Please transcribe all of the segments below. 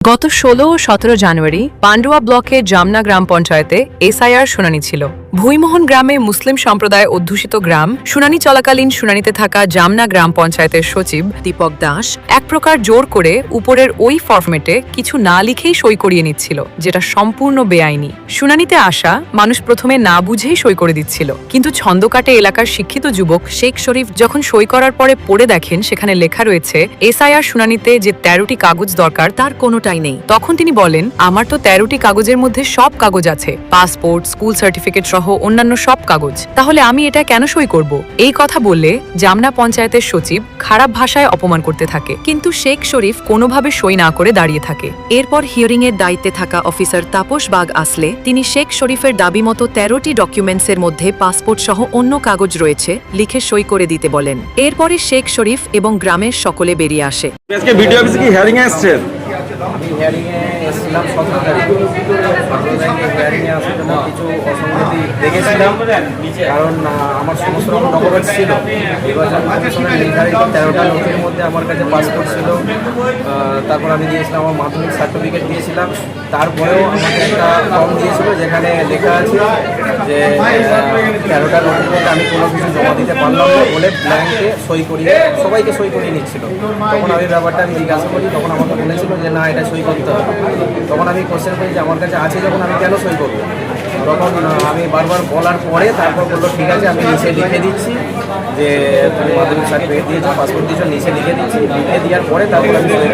গত ষোলো ও সতেরো জানুয়ারি পান্ডুয়া ব্লকের জামনা গ্রাম পঞ্চায়েতে এসআইআর শুনানি ছিল। ভুইমোহন গ্রামে মুসলিম সম্প্রদায় অধ্যুষিত গ্রাম, শুনানি চলাকালীন শুনানিতে থাকা জামনা গ্রাম পঞ্চায়েতের সচিব দীপক দাস এক প্রকার জোর করে উপরের ওই ফরম্যাটে কিছু না লিখেই সই করিয়ে নিচ্ছিল, যেটা সম্পূর্ণ বেআইনি। শুনানিতে আসা মানুষ প্রথমে না বুঝেই সই করে দিচ্ছিল, কিন্তু ছন্দকাটে এলাকার শিক্ষিত যুবক শেখ শরীফ যখন সই করার পরে পড়ে দেখেন, সেখানে লেখা রয়েছে, এসআইআর শুনানিতে যে তেরোটি কাগজ দরকার তার কোনোটাই নেই। তখন তিনি বলেন, আমার তো তেরোটি কাগজের মধ্যে সব কাগজ আছে, পাসপোর্ট, স্কুল সার্টিফিকেট অন্যান্য সব কাগজ। তাহলে আমি এটা কেন সই করব? এই কথা বললে জামনা পঞ্চায়েতের সচিব খারাপ ভাষায় অপমান করতে থাকে। কিন্তু শেখ শরীফ কোনোভাবে সই না করে দাঁড়িয়ে থাকে। এরপর হিয়ারিং এর দায়িত্বে থাকা অফিসার তাপস বাগ আসলে, তিনি শেখ শরীফের দাবি মতো তেরোটি ডকুমেন্টসের মধ্যে পাসপোর্ট সহ অন্য কাগজ রয়েছে, লিখে সই করে দিতে বলেন। এরপরে শেখ শরীফ এবং গ্রামের সকলে বেরিয়ে আসে। আজকে ভিডিও অফিসে কি হিয়ারিং আমি হিয়ারিংয়ে এসেছিলাম সতেরো তারিখ। সতেরো তারিখে হিয়ারিংয়ে আসার কিছু অসঙ্গতি দেখেছিলাম। কারণ আমার সমস্ত রকম ডকুমেন্টস ছিল। নির্বাচন কমিশনের নির্ধারিত তেরোটা নথির মধ্যে আমার কাছে পাসপোর্ট ছিল। তারপর আমি দিয়েছিলাম আমার মাধ্যমিক সার্টিফিকেট দিয়েছিলাম। তারপরেও আমাকে একটা ফর্ম দিয়েছিল যেখানে লেখা আছে যে তেরোটা মধ্যে আমি কোনো কিছু জমা দিতে পারলাম না বলে ব্ল্যাঙ্কে সই করিয়ে সবাইকে সই করিয়ে নিচ্ছিল। তখন আমি ব্যাপারটা আমি জিজ্ঞাসা করি, তখন আমাকে বলেছিল যে, না, এটা সই করতে হবে। তখন আমি কোশ্চেন করি যে, আমার কাছে আছে যখন, আমি কেন সই করব? তখন আমি বারবার বলার পরে তারপর বলল, ঠিক আছে, আমি নিচে লিখে দিচ্ছি। যে তুমি মাধ্যমিক সার্টিফিকেট দিয়েছ পাসপোর্ট দিয়েছ নিচে লিখে দিচ্ছি লিখে দেওয়ার পরে তারপর আমি করি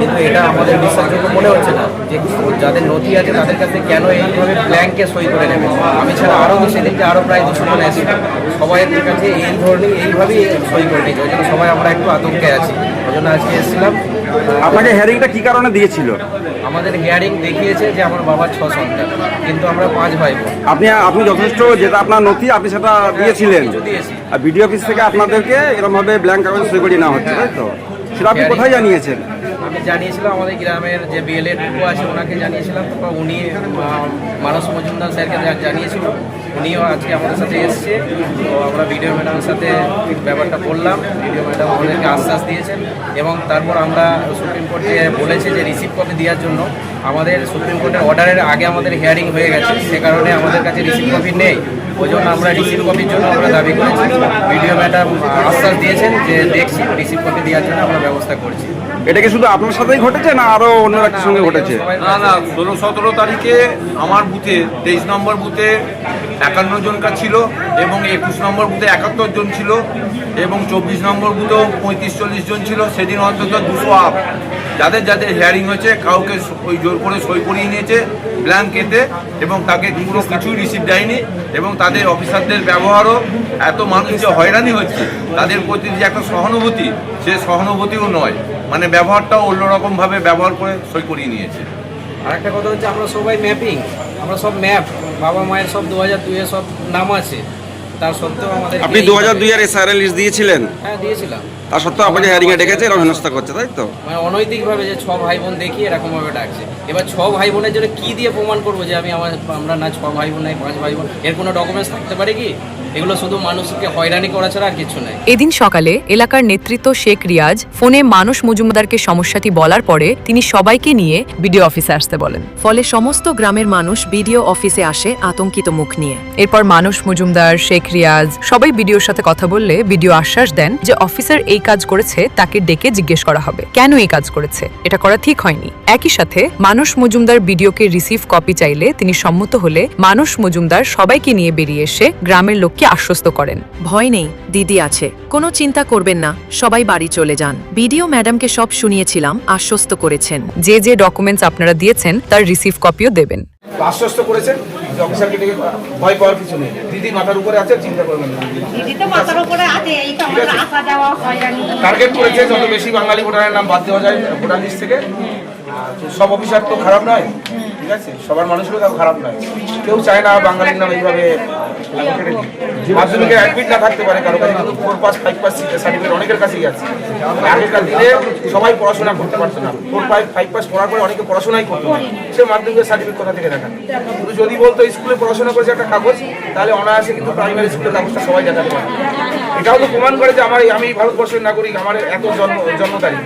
কিন্তু এটা আমাদের বিশ্বাসযোগ্য মনে হচ্ছে না যে যাদের নথি আছে তাদের কাছে কেন এইভাবে ব্ল্যাঙ্কে সই করে নেবে? আমি ছাড়া আরও সেদিনকে আরও প্রায় দুশো জন এসে সবাইয়ের কাছে এই ধরনের এইভাবেই সই করে নিয়েছে। ওই জন্য সবাই আমরা একটু আতঙ্কে আছি। ওই জন্য আজকে এসেছিলাম। আপনাকে হেয়ারিংটা কি কারণে দিয়েছিল? আমাদের হেয়ারিং দেখিয়েছে যে আমার বাবার ছ সন্তান কিন্তু আমরা পাঁচ ভাই বোন। আপনি আপনি যথেষ্ট যেটা আপনার নথি আপনি সেটা দিয়েছিলেন। কিছু দিয়েছি। আর বিডিও অফিস থেকে আপনাদেরকে এরকমভাবে ব্ল্যাঙ্ক কাগজ সই করিয়ে নেওয়া হচ্ছে তাই তো? সেটা আপনি কোথায় জানিয়েছেন? আমি জানিয়েছিলাম আমাদের গ্রামের যে বিএলএ টুকু আছে, ওনাকে জানিয়েছিলাম। তারপর উনি মানস মজুমদার স্যারকে জানিয়েছিল, উনিও আজকে আমাদের সাথে এসছে। তো আমরা ভিডিও ম্যাডামের সাথে ব্যাপারটা বললাম। ভিডিও ম্যাডাম আমাদেরকে আশ্বাস দিয়েছেন এবং তারপর আমরা সুপ্রিম কোর্টে বলেছে যে রিসিভ কপি দেওয়ার জন্য। আমাদের সুপ্রিম কোর্টের অর্ডারের আগে আমাদের হিয়ারিং হয়ে গেছে। সে কারণে আমাদের কাছে রিসিভ কপি নেই। ওই জন্য আমরা রিসিভ কপির জন্য আমরা দাবি করেছি। ভিডিও ম্যাডাম আশ্বাস দিয়েছেন যে দেখছি রিসিভ কপি দেওয়ার জন্য আমরা ব্যবস্থা করছি। এটা কি শুধু আপনার সাথেই ঘটেছে না আরও অন্য একটির সঙ্গে ঘটেছে? না না ষোলো সতেরো তারিখে আমার বুথে তেইশ নম্বর বুথে একান্ন জনকা ছিল এবং একুশ নম্বর বুথে একাত্তর জন ছিল এবং চব্বিশ নম্বর বুথেও পঁয়ত্রিশ চল্লিশ জন ছিল। সেদিন অন্তত দুশো আপ যাদের যাদের হিয়ারিং হয়েছে, কাউকে ওই জোর করে সই করিয়ে নিয়েছে ব্ল্যাঙ্কেতে এবং তাকে কোনো কিছুই রিসিভ দেয়নি, এবং তাদের অফিসারদের ব্যবহারও এত মানুষ যে হয়রানি হচ্ছে, তাদের প্রতি যে একটা সহানুভূতি, সে সহানুভূতিও নয়। মানে ব্যবহারটাও অন্যরকমভাবে ব্যবহার করে সই করিয়ে নিয়েছে। আরেকটা কথা হচ্ছে, আমরা সবাই ম্যাপিং আমরা সব ম্যাপ বাবা মায়ের সব দু হাজার দুইয়ে সব নাম আছে তার সত্ত্বেও আমাদের আপনি দু হাজার দুই এর এসআরএল লিস্ট দিয়েছিলেন? হ্যাঁ দিয়েছিলাম। তার সত্ত্বেও আপনাকে হ্যারিং এ ডেকেছে এরকম হেনস্থা করছে তাই তো? মানে অনৈতিকভাবে যে ছ ভাই বোন দেখি এরকম ভাবে ডাকছে। এবার ছ ভাই বোনের জন্য কি দিয়ে প্রমাণ করব যে আমি আমার আমরা না ছ ভাই বোন নাই পাঁচ ভাই বোন এর কোনো ডকুমেন্টস থাকতে পারে কি? এগুলো শুধু মানুষকে হয়রানি করা ছাড়া আর কিছু নাই এদিন সকালে এলাকার নেতৃত্ব শেখ রিয়াজ ফোনে মানস মজুমদারকে সমস্যাটি বলার পরে তিনি সবাইকে নিয়ে বিডিও অফিসে আসতে বলেন। ফলে সমস্ত গ্রামের মানুষ বিডিও অফিসে আসে আতঙ্কিত মুখ নিয়ে। এরপর মানস মজুমদার, শেখ রিয়াজ সবাই বিডিওর সাথে কথা বললে বিডিও আশ্বাস দেন যে অফিসার এই কাজ করেছে, তাকে ডেকে জিজ্ঞেস করা হবে। কেন এই কাজ করেছে? এটা করা ঠিক হয়নি। একই সাথে মানস মজুমদার বিডিওকে রিসিভ কপি চাইলে তিনি সম্মত হলে মানস মজুমদার সবাইকে নিয়ে বেরিয়ে এসে গ্রামের লোককে আশ্বস্ত করেন। ভয় নেই দিদি আছে। কোনো চিন্তা করবেন না সবাই বাড়ি চলে যান। বিডিও ম্যাডামকে সব শুনিয়েছিলাম আশ্বস্ত করেছেন। যে যে ডকুমেন্টস আপনারা দিয়েছেন তার রিসিভ কপিও দেবেন। আশ্বস্ত করেছেন? অফিসারকে ডেকে ভয় পাওয়ার কিছু নেই। দিদি মাথার উপরে আছে চিন্তা করবেন না। দিদি তো মাথার উপরে আছে এই তো আমাদের আসা যাওয়া হয়রানি টার্গেট করেছে যত বেশি বাঙালি ভোটারের নাম বাদ দেওয়া যায় ভোটার লিস্ট থেকে। সব অফিসার তো খারাপ নয়। ঠিক আছে? সবার মানুষগুলো খারাপ নয়। কেউ চায় না বাঙালির নাম এইভাবে মাধ্যমিকে অ্যাডমিট না থাকতে পারে, কারও কাছে কিন্তু four pass five pass certificate অনেকের কাছেই আছে। আগেকার দিনে সবাই পড়াশোনা করতে পারতো না। ফোর ফাইভ ফাইভ পাস পড়ার পরে অনেকে পড়াশোনাই করতো সে মাধ্যমিকের সার্টিফিকেট কোথা থেকে দেখান কিন্তু যদি বলতো স্কুলে পড়াশোনা করেছে একটা কাগজ, তাহলে অনায়াসে কিন্তু প্রাইমারি স্কুলের কাগজটা সবাই দেখাতে পারে এটাও তো প্রমাণ করে যে আমার আমি ভারতবর্ষের নাগরিক, আমার এত জন্ম জন্ম তারিখ।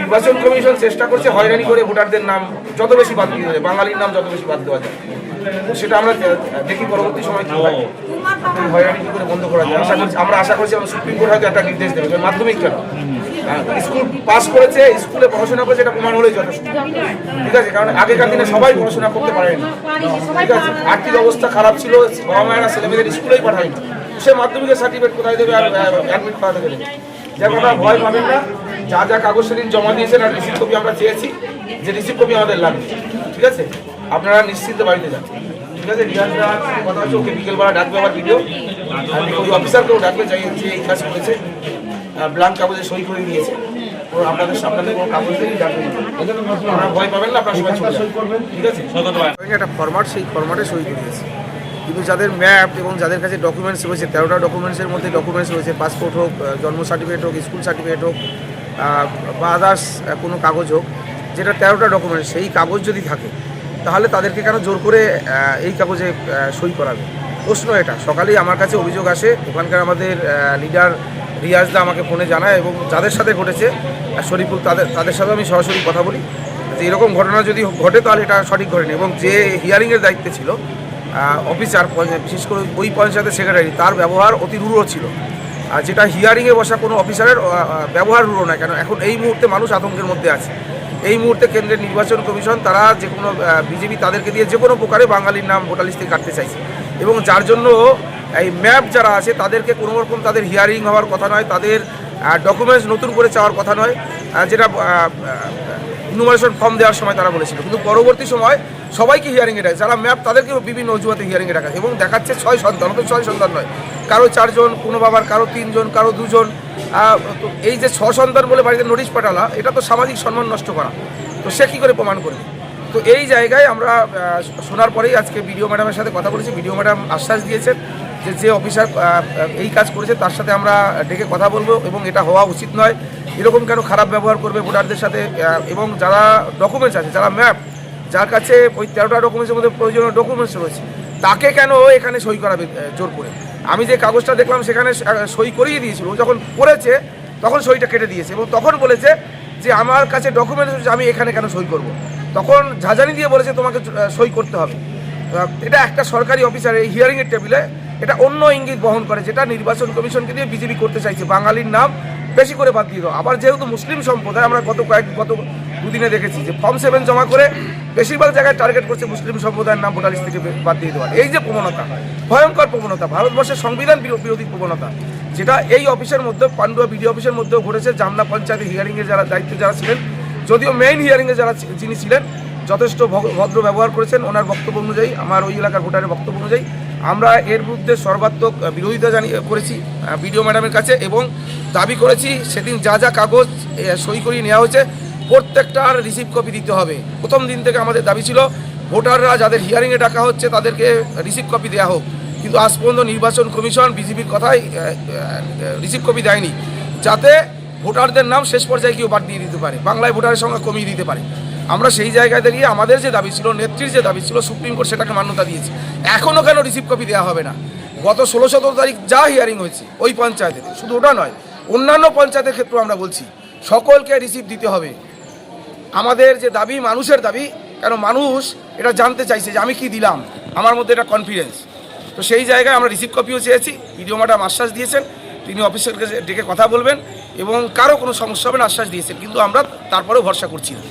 নির্বাচন কমিশন চেষ্টা করছে হয়রানি করে ভোটারদের নাম যত বেশি বাদ দিয়ে বাঙালির নাম যত বেশি বাদ দেওয়া যায়। সেটা আমরা দেখি পরবর্তী সময় কি হয়। বন্ধ করা যায়? আমরা আশা সুপ্রিম হয়তো একটা নির্দেশ দেবে মাধ্যমিক কেন? স্কুল পাস করেছে, স্কুলে করেছে, এটা প্রমাণ হলেই ঠিক আছে, কারণ আগেকার দিনে সবাই করতে ঠিক আছে, আর্থিক অবস্থা খারাপ ছিল, বাবা মায়েরা ছেলেমেয়েদের স্কুলেই পাঠায়নি। সে মাধ্যমিকের সার্টিফিকেট কোথায় দেবে আর অ্যাডমিট করাতে দেবে যে কথা ভয় পাবেন না, যা যা কাগজ সেদিন জমা দিয়েছেন আর রিসিভ কপি আমরা চেয়েছি, যে রিসিভ কপি আমাদের লাগবে। ঠিক আছে? আপনারা নিশ্চিন্তে বাড়িতে যান। ঠিক আছে? রিয়াজরা কথা হচ্ছে ওকে বিকেলবেলা ডাকবে আবার ভিডিও আর ওই অফিসারকেও ডাকবে, যাই যে এই কাজ করেছে। ব্লাঙ্ক কাগজে সই করে দিয়েছে। ও আপনাদের ভয় পাবেন না ঠিক আছে? একটা ফরম্যাট সেই ফরম্যাটে সই করিয়েছে কিন্তু যাদের ম্যাপ এবং যাদের কাছে ডকুমেন্টস রয়েছে, তেরোটা ডকুমেন্টসের মধ্যে ডকুমেন্টস রয়েছে পাসপোর্ট হোক জন্ম সার্টিফিকেট হোক স্কুল সার্টিফিকেট হোক বা আদার্স কোনো কাগজ হোক, যেটা তেরোটা ডকুমেন্টস সেই কাগজ যদি থাকে তাহলে তাদেরকে কেন জোর করে এই কাগজে সই করাবে? প্রশ্ন এটা। সকালেই আমার কাছে অভিযোগ আসে, ওখানকার আমাদের লিডার রিয়াজদা আমাকে ফোনে জানায় এবং যাদের সাথে ঘটেছে শরীফুল তাদের তাদের সাথে আমি সরাসরি কথা বলি। যে এরকম ঘটনা যদি ঘটে তাহলে এটা সঠিক ঘটেনি এবং যে হিয়ারিংয়ের দায়িত্বে ছিল অফিসার বিশেষ করে ওই পঞ্চায়েতের সেক্রেটারি তার ব্যবহার অতি রূঢ় ছিল। আর যেটা হিয়ারিংয়ে বসা কোনো অফিসারের ব্যবহার রূঢ় না কেন? এখন এই মুহূর্তে মানুষ আতঙ্কের মধ্যে আছে। এই মুহূর্তে কেন্দ্রের নির্বাচন কমিশন, তারা যে কোনো বিজেপি তাদেরকে দিয়ে যে কোনো প্রকারে বাঙালির নাম ভোটার লিস্ট থেকে কাটতে চাইছে। এবং যার জন্য এই ম্যাপ যারা আছে, তাদেরকে কোনো রকম তাদের হিয়ারিং হওয়ার কথা নয়, তাদের ডকুমেন্টস নতুন করে চাওয়ার কথা নয় যেটা ইনুমারেশন ফর্ম দেওয়ার সময় তারা বলেছিল। কিন্তু পরবর্তী সময় সবাইকে হিয়ারিংয়ে ডাকে। যারা ম্যাপ তাদেরকে বিভিন্ন অজুহাতে হিয়ারিংয়ে ডাকা এবং দেখাচ্ছে ছয় সন্তান অত ছয় সন্তান নয়। কারও চারজন, কোনো বাবার, কারও তিনজন, কারও দুজন। এই যে ছ সন্তান বলে বাড়িতে নোটিশ পাঠালা, এটা তো সামাজিক সম্মান নষ্ট করা। তো সে কী করে প্রমাণ করবে? তো এই জায়গায় আমরা শোনার পরেই আজকে বিডিও ম্যাডামের সাথে কথা বলেছি। বিডিও ম্যাডাম আশ্বাস দিয়েছেন যে যে অফিসার এই কাজ করেছে তার সাথে আমরা ডেকে কথা বলব এবং এটা হওয়া উচিত নয়। এরকম কেন খারাপ ব্যবহার করবে ভোটারদের সাথে? এবং যারা ডকুমেন্টস আছে, যারা ম্যাপ যার কাছে ওই তেরোটা ডকুমেন্টসের মধ্যে প্রয়োজনীয় ডকুমেন্টস রয়েছে, তাকে কেন এখানে সই করাবে জোর করে? আমি যে কাগজটা দেখলাম সেখানে সই করিয়ে দিয়েছিল। যখন পড়েছে তখন সইটা কেটে দিয়েছে এবং তখন বলেছে যে আমার কাছে ডকুমেন্টস আমি এখানে কেন সই করব? তখন ঝাঁঝানি দিয়ে বলেছে তোমাকে সই করতে হবে। এটা একটা সরকারি অফিসার এই হিয়ারিংয়ের টেবিলে এটা অন্য ইঙ্গিত বহন করে, যেটা নির্বাচন কমিশনকে দিয়ে বিজেপি করতে চাইছে। বাঙালির নাম বেশি করে বাদ দিয়ে দাও। আবার যেহেতু মুসলিম সম্প্রদায়, আমরা গত কয়েক, গত দুদিনে দেখেছি যে ফর্ম সেভেন জমা করে বেশিরভাগ জায়গায় টার্গেট করছে মুসলিম সম্প্রদায়ের নাম ভোটার থেকে বাদ দিয়ে দেওয়ার। এই যে প্রবণতা, ভয়ঙ্কর প্রবণতা, ভারতবর্ষের সংবিধান বিরো- বিরোধী প্রবণতা, যেটা এই অফিসের মধ্যে পান্ডুয়া বিডি অফিসের মধ্যেও ঘটেছে। জামনা পঞ্চায়েত হিয়ারিংয়ে যারা, দায়িত্বে যারা ছিলেন যদিও মেইন হিয়ারিংয়ে যারা যিনি ছিলেন, যথেষ্ট ভদ্র ব্যবহার করেছেন, ওনার বক্তব্য অনুযায়ী, আমার ওই এলাকার ভোটারের বক্তব্য অনুযায়ী, আমরা এর বিরুদ্ধে সর্বাত্মক বিরোধিতা জানিয়ে করেছি বিডিও ম্যাডামের কাছে এবং দাবি করেছি, সেদিন যা যা কাগজ সই করিয়ে নেওয়া হয়েছে প্রত্যেকটার রিসিভ কপি দিতে হবে। প্রথম দিন থেকে আমাদের দাবি ছিল, ভোটাররা যাদের হিয়ারিংয়ে ডাকা হচ্ছে, তাদেরকে রিসিভ কপি দেওয়া হোক। কিন্তু আজ পর্যন্ত নির্বাচন কমিশন বিজেপির কথাই রিসিভ কপি দেয়নি। যাতে ভোটারদের নাম শেষ পর্যায়ে কেউ বাদ দিয়ে দিতে পারে। বাংলায় ভোটারের সংখ্যা কমিয়ে দিতে পারে। আমরা সেই জায়গায় দাঁড়িয়ে আমাদের যে দাবি ছিল, নেত্রীর যে দাবি ছিল, সুপ্রিম কোর্ট সেটাকে মান্যতা দিয়েছে। এখনও কেন রিসিভ কপি দেওয়া হবে না? গত ষোলো সতেরো তারিখ যা হিয়ারিং হয়েছে, ওই পঞ্চায়েতে শুধু ওটা নয়, অন্যান্য পঞ্চায়েতের ক্ষেত্রেও আমরা বলছি, সকলকে রিসিভ দিতে হবে। আমাদের যে দাবি, মানুষের দাবি, কেন মানুষ এটা জানতে চাইছে যে আমি কি দিলাম? আমার মধ্যে এটা কনফিডেন্স তো সেই জায়গায় আমরা রিসিভ কপিও চেয়েছি। ভিডিও ম্যাডাম আশ্বাস দিয়েছেন। তিনি অফিসারকে ডেকে কথা বলবেন। এবং কারও কোনো সমস্যা হবে না আশ্বাস দিয়েছেন কিন্তু আমরা তারপরেও ভরসা করছি না।